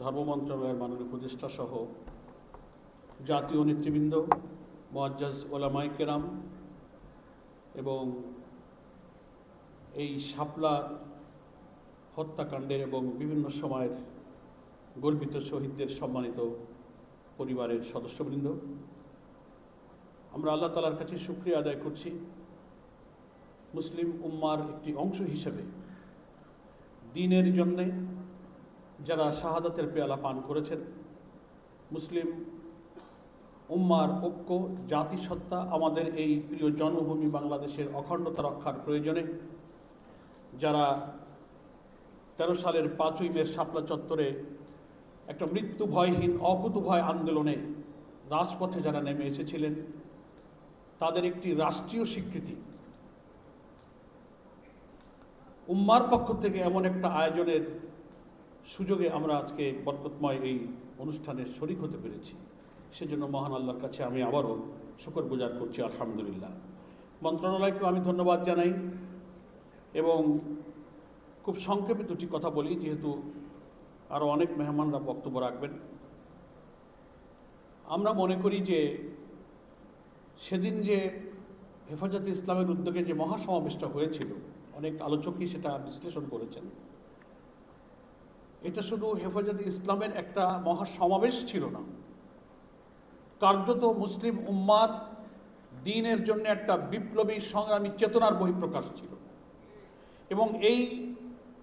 ধর্ম মন্ত্রণালয়ের মাননীয় উপদেষ্টা সহ জাতীয় নেতৃবৃন্দ, মোয়াজ্জাজ ওলামাই কেরাম এবং এই শাপলা হত্যাকাণ্ডের এবং বিভিন্ন সময়ের গর্বিত শহীদদের সম্মানিত পরিবারের সদস্যবৃন্দ, আমরা আল্লাহ তালার কাছে সুক্রিয়া আদায় করছি। মুসলিম উম্মার একটি অংশ হিসেবে দিনের জন্যে যারা শাহাদাতের পেয়ালা পান করেছেন। মুসলিম উম্মার ঐক্য, জাতিসত্তা আমাদের এই প্রিয় জন্মভূমি বাংলাদেশের অখণ্ডতা রক্ষার প্রয়োজনে, যারা তেরো সালের পাঁচই মে শাপলা চত্বরে একটা মৃত্যু ভয়হীন অকুতভয় আন্দোলনে রাজপথে যারা নেমে এসেছিলেন, তাদের একটি রাষ্ট্রীয় স্বীকৃতি। উম্মার পক্ষ থেকে এমন একটা আয়োজনের সুযোগে আমরা আজকে বরকতময় এই অনুষ্ঠানের শরিক হতে পেরেছি। সেজন্য মহান আল্লাহর কাছে আমি আবারও শুকর গুজার করছি, আলহামদুলিল্লাহ। মন্ত্রণালয়কেও আমি ধন্যবাদ জানাই এবং খুব সংক্ষেপে দুটি কথা বলি, যেহেতু আরও অনেক মেহমানরা বক্তব্য রাখবেন। আমরা মনে করি যে সেদিন যে হেফাজতে ইসলামের উদ্যোগে যে মহাসমাবেশটা হয়েছিল, অনেক আলোচকই সেটা বিশ্লেষণ করেছেন। এটা শুধু হেফাজতে ইসলামের একটা মহাসমাবেশ ছিল না। কার্যত মুসলিম উম্মার দিনের জন্য একটা বিপ্লবী সংগ্রামী চেতনার বহিঃপ্রকাশ ছিল। এবং এই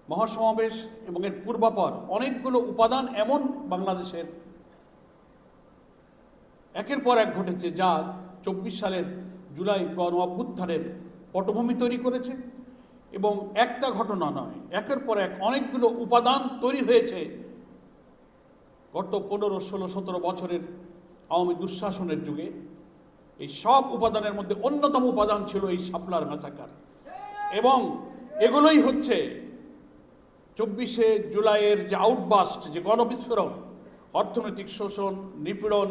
মহাসমাবেশ এবং এর পূর্বাপর অনেকগুলো উপাদান এমন বাংলাদেশের একের পর এক ঘটেছে যা চব্বিশ সালের জুলাই গণ অভ্যুত্থানের পটভূমি তৈরি করেছে। এবং একটা ঘটনা নয়, একের পর এক অনেকগুলো উপাদান তৈরি হয়েছে। গত পনেরো, ষোলো, সতেরো বছরের আওয়ামী দুঃশাসনের যুগে এই সব উপাদানের মধ্যে অন্যতম উপাদান ছিল এই শাপলার ম্যাসাকার এবং এগুলোই হচ্ছে চব্বিশে জুলাইয়ের যে আউটবাস্ট যে গণবিস্ফোরণ, অর্থনৈতিক শোষণ, নিপীড়ন,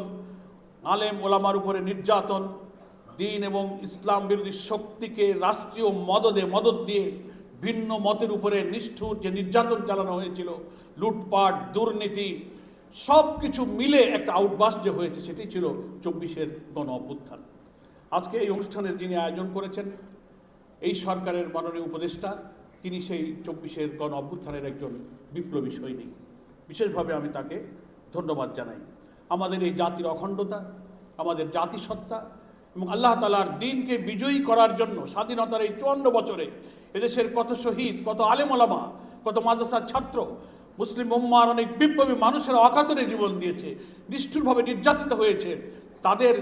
আলেম ওলামার উপরে নির্যাতন দিন এবং ইসলাম বিরোধী শক্তিকে রাষ্ট্রীয় মদদে মদত দিয়ে ভিন্ন মতের উপরে নিষ্ঠুর যে নির্যাতন চালানো হয়েছিল, লুটপাট, দুর্নীতি সব কিছু মিলে একটা আউটবাস্ট যে হয়েছে সেটি ছিল চব্বিশের গণ অভ্যুত্থান। আজকে এই অনুষ্ঠানের যিনি আয়োজন করেছেন, এই সরকারের মাননীয় উপদেষ্টা, তিনি সেই চব্বিশের গণ অভ্যুত্থানের একজন বিপ্লবী সৈনিক। বিশেষভাবে আমি তাকে ধন্যবাদ জানাই। আমাদের এই জাতির অখণ্ডতা, আমাদের জাতিসত্তা এবং আল্লাহ তালার দিনকে বিজয়ী করার জন্য স্বাধীনতার এই চুয়ান্ন বছরে এদেশের কত শহীদ, কত আলেমলামা কত মাদ্রাসার ছাত্র, মুসলিম উম্মার অনেক বিপ্লবী মানুষের অকাতরে জীবন দিয়েছে, নিষ্ঠুরভাবে নির্যাতিত হয়েছে। তাদের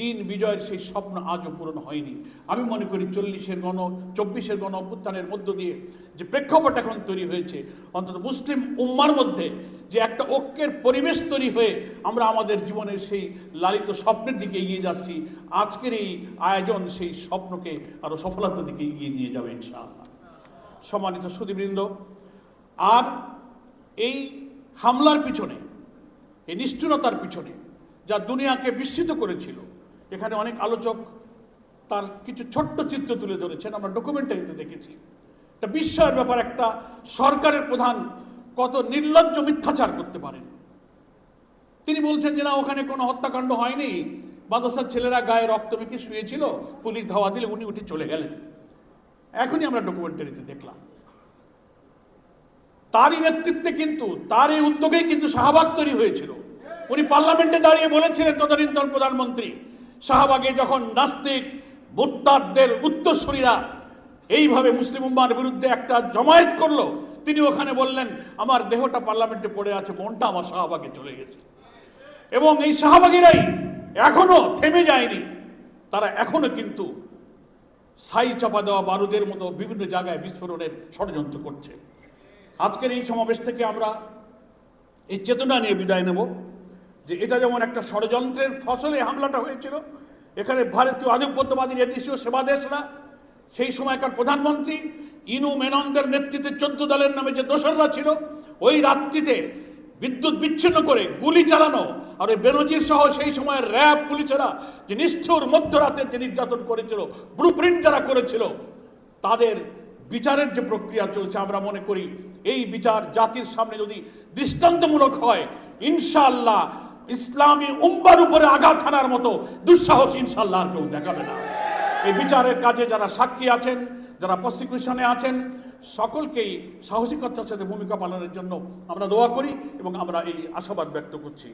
দিন বিজয়ের সেই স্বপ্ন আজও পূরণ হয়নি। আমি মনে করি চল্লিশের গণ, চব্বিশের গণ অভ্যুত্থানের মধ্য দিয়ে যে প্রেক্ষাপট এখন তৈরি হয়েছে, অন্তত মুসলিম উম্মার মধ্যে যে একটা ঐক্যের পরিবেশ তৈরি হয়ে আমরা আমাদের জীবনের সেই লালিত স্বপ্নের দিকে এগিয়ে যাচ্ছি, আজকের এই আয়োজন সেই স্বপ্নকে আরও সফলতার দিকে এগিয়ে নিয়ে যাবে ইনশাআল্লাহ। সম্মানিত সুদীবৃন্দ আর এই হামলার পিছনে, এই নিষ্ঠুরতার পিছনে যা দুনিয়াকে বিস্মিত করেছিল। এখানে অনেক আলোচক তার কিছু ছোট্ট চিত্র তুলে ধরেছেন, আমরা ডকুমেন্টারিতে দেখেছি। একটা বিস্ময়ের ব্যাপার, একটা সরকারের প্রধান কত নির্লজ্জ মিথ্যাচার করতে পারেন। তিনি বলছেন যে, না, ওখানে কোনো হত্যাকাণ্ড হয়নি। মাদ্রাসার ছেলেরা গায়ে রক্ত মেখে শুয়েছিল, পুলিশ ধাওয়া দিলে উনি উঠে চলে গেলেন। এখনই আমরা ডকুমেন্টারিতে দেখলাম। তারই নেতৃত্বে কিন্তু, তার এই উদ্যোগেই কিন্তু শাহবাগ তৈরি হয়েছিল। উনি পার্লামেন্টে দাঁড়িয়ে বলেছিলেন তদানীন্তন প্রধানমন্ত্রী, শাহবাগে যখন নাস্তিক মোত্তাদদের উত্তরসূরিরা এইভাবে মুসলিম উম্মার বিরুদ্ধে একটা জমায়েত করল, তিনি ওখানে বললেন, আমার দেহটা পার্লামেন্টে পড়ে আছে, মনটা আমার শাহবাগে চলে গেছে। এবং এই শাহবাগীরাই এখনও থেমে যায়নি। তারা এখনও কিন্তু ছাই চাপা দেওয়া বারুদের মতো বিভিন্ন জায়গায় বিস্ফোরণের ষড়যন্ত্র করছে। আজকের এই সমাবেশ থেকে আমরা এই চেতনা নিয়ে বিদায় নেব। যে এটা যেমন একটা ষড়যন্ত্রের ফসলে হামলাটা হয়েছিল, এখানে ভারতীয় আধিপত্যবাদী দেশীয় সেবা দেশরা, সেই সময়কার প্রধানমন্ত্রী ইনু মেননদের নেতৃত্বে চোদ্দ দলের নামে যে দোসররা ছিল, ওই রাত্রিতে বিদ্যুৎ বিচ্ছিন্ন করে গুলি চালানো আর ওই বেনজির সহ সেই সময়ের র্যাব পুলিশেরা যে নিষ্ঠুর মধ্যরাতে যে নির্যাতন করেছিল ব্লু প্রিন্ট যারা করেছিল, তাদের বিচারের যে প্রক্রিয়া চলছে আমরা মনে করি, এই বিচার জাতির সামনে যদি দৃষ্টান্তমূলক হয়, ইনশাআল্লাহ ইসলামী উম্বার উপরে আঘাত হানার মতো দুঃসাহস ইনশাল্লাহ কেউ দেখাবে না। এই বিচারের কাজে যারা সাক্ষী আছেন, যারা প্রসিকিউশনে আছেন, সকলকেই সাহসিকতার সাথে ভূমিকা পালনের জন্য আমরা দোয়া করি এবং আমরা এই আশাবাদ ব্যক্ত করছি।